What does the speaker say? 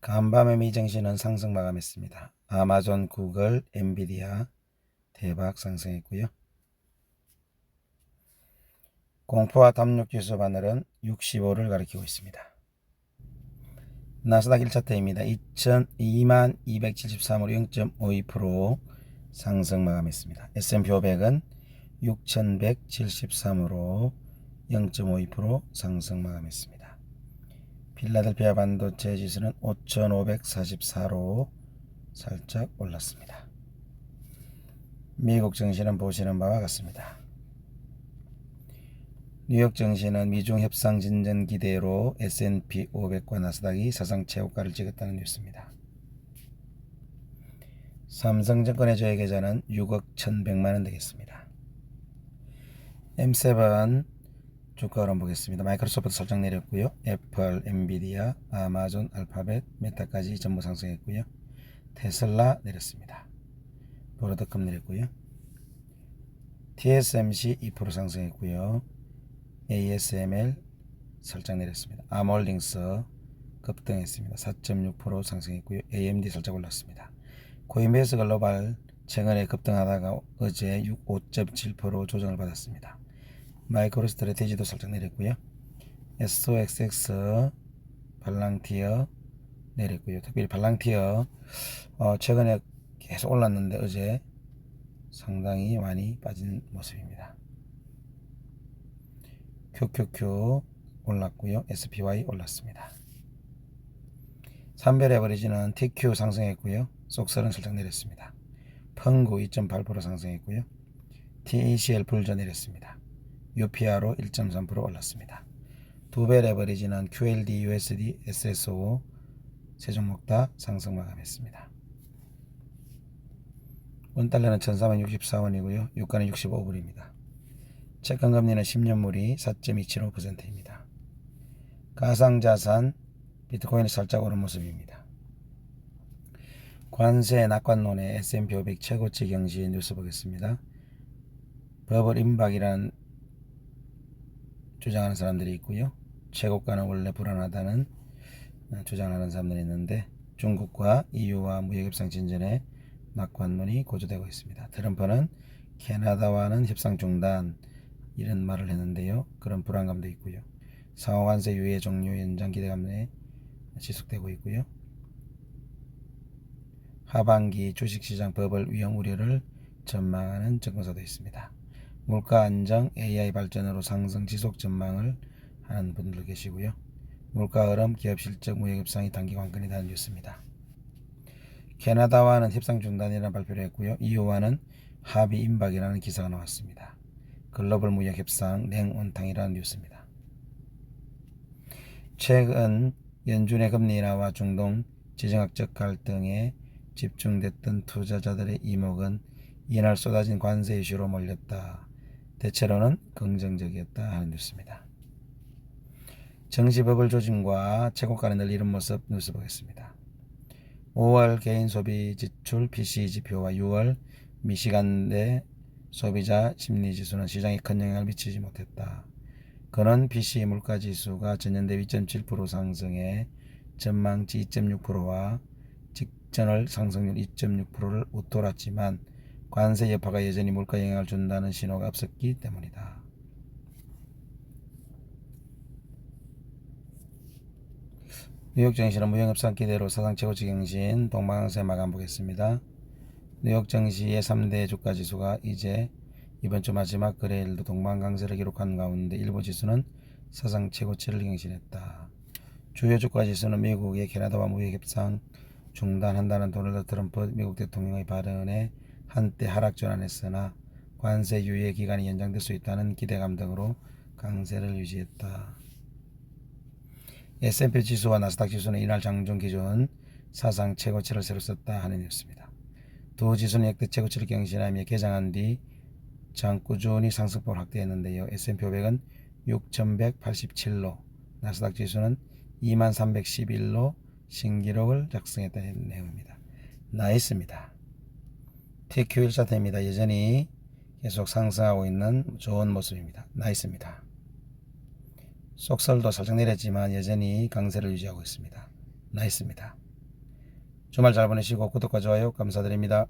간밤의 미증시는 상승 마감했습니다. 아마존, 구글, 엔비디아 대박 상승했고요. 공포와 담력지수 바늘은 65를 가리키고 있습니다. 나스닥 1차트입니다. 2273으로 0.52% 상승 마감했습니다. S&P 500은 6173으로 0.52% 상승 마감했습니다. 필라델피아 반도체 지수는 5544로 살짝 올랐습니다. 미국 증시는 보시는 바와 같습니다. 뉴욕 증시는 미중 협상 진전 기대로 S&P 500과 나스닥이 사상 최고가를 찍었다는 뉴스입니다. 삼성증권의 저의 계좌는 6억 1100만 원 되겠습니다. M7 주가 흐름 보겠습니다. 마이크로소프트 살짝 내렸고요. 애플, 엔비디아, 아마존, 알파벳, 메타까지 전부 상승했고요. 테슬라 내렸습니다. 보르드컵 내렸고요. TSMC 2% 상승했고요. ASML 살짝 내렸습니다. 아몰링스 급등했습니다. 4.6% 상승했고요. AMD 살짝 올랐습니다. 코인베이스 글로벌 최근에 급등하다가 어제 5.7% 조정을 받았습니다. 마이크로 스트레테지도 살짝 내렸고요. SOXX 발랑티어 내렸고요. 특별히 발랑티어 어, 최근에 계속 올랐는데 어제 상당히 많이 빠진 모습입니다. QQQ 올랐고요. SPY 올랐습니다. 삼별 에버리지는 TQ 상승했고요. 속설은 살짝 내렸습니다. 펑구 2.8% 상승했고요. TECL 불저 내렸습니다. UPR로 1.3% 올랐습니다. 두 배 레버리지는 QLD, USD, SSO 세 종목 다 상승 마감했습니다. 원달러는 1364원이고요. 유가는 65불입니다. 채권금리는 10년물이 4.275%입니다. 가상자산 비트코인이 살짝 오른 모습입니다. 관세 낙관론의 S&P 500 최고치 경시 뉴스 보겠습니다. 버블 임박이라는 주장하는 사람들이 있고요. 최고가는 원래 불안하다는 주장하는 사람들이 있는데 중국과 EU와 무역협상 진전에 낙관론이 고조되고 있습니다. 트럼프는 캐나다와는 협상 중단 이런 말을 했는데요. 그런 불안감도 있고요. 상호관세 유예 종료 연장 기대감에 지속되고 있고요. 하반기 주식시장 버블 위험 우려를 전망하는 증권사도 있습니다. 물가 안정, AI 발전으로 상승 지속 전망을 하는 분들 계시고요. 물가 흐름, 기업 실적, 무역 협상이 단기 관건이라는 뉴스입니다. 캐나다와는 협상 중단이라는 발표를 했고요. EU와는 합의 임박이라는 기사가 나왔습니다. 글로벌 무역 협상 냉온탕이라는 뉴스입니다. 최근 연준의 금리 인하와 중동 지정학적 갈등에 집중됐던 투자자들의 이목은 이날 쏟아진 관세 이슈로 몰렸다. 대체로는 긍정적이었다 하는 뉴스입니다. 정시버블 조짐과 최고가를 늘리는 모습 뉴스 보겠습니다. 5월 개인 소비 지출 PCE 지표와 6월 미시간 내 소비자 심리 지수는 시장에 큰 영향을 미치지 못했다. 그는 PCE 물가 지수가 전년 대비 2.7% 상승해 전망치 2.6%와 직전월 상승률 2.6%를 웃돌았지만 관세 여파가 여전히 물가 영향을 준다는 신호가 없었기 때문이다. 뉴욕 증시는 무형협상 기대로 사상 최고치 경신 동방항세 마감 보겠습니다. 뉴욕 증시의 3대 주가 지수가 이제 이번 주 마지막 거래일도 동방강세를 기록한 가운데 일부 지수는 사상 최고치를 경신했다. 주요 주가 지수는 미국의 캐나다와 무역 협상 중단한다는 도널드 트럼프 미국 대통령의 발언에 한때 하락 전환했으나 관세 유예 기간이 연장될 수 있다는 기대감 등으로 강세를 유지했다. S&P 지수와 나스닥 지수는 이날 장중 기준 사상 최고치를 새로 썼다 하는 뉴스입니다. 두 지수는 역대 최고치를 경신하며 개장한 뒤 장 꾸준히 상승폭을 확대했는데요. S&P 500은 6,187로, 나스닥 지수는 2,311로 신기록을 작성했다는 내용입니다. 나이스입니다. TQ 1차트입니다. 여전히 계속 상승하고 있는 좋은 모습입니다. 나이스입니다. 속설도 살짝 내렸지만 여전히 강세를 유지하고 있습니다. 나이스입니다. 주말 잘 보내시고 구독과 좋아요 감사드립니다.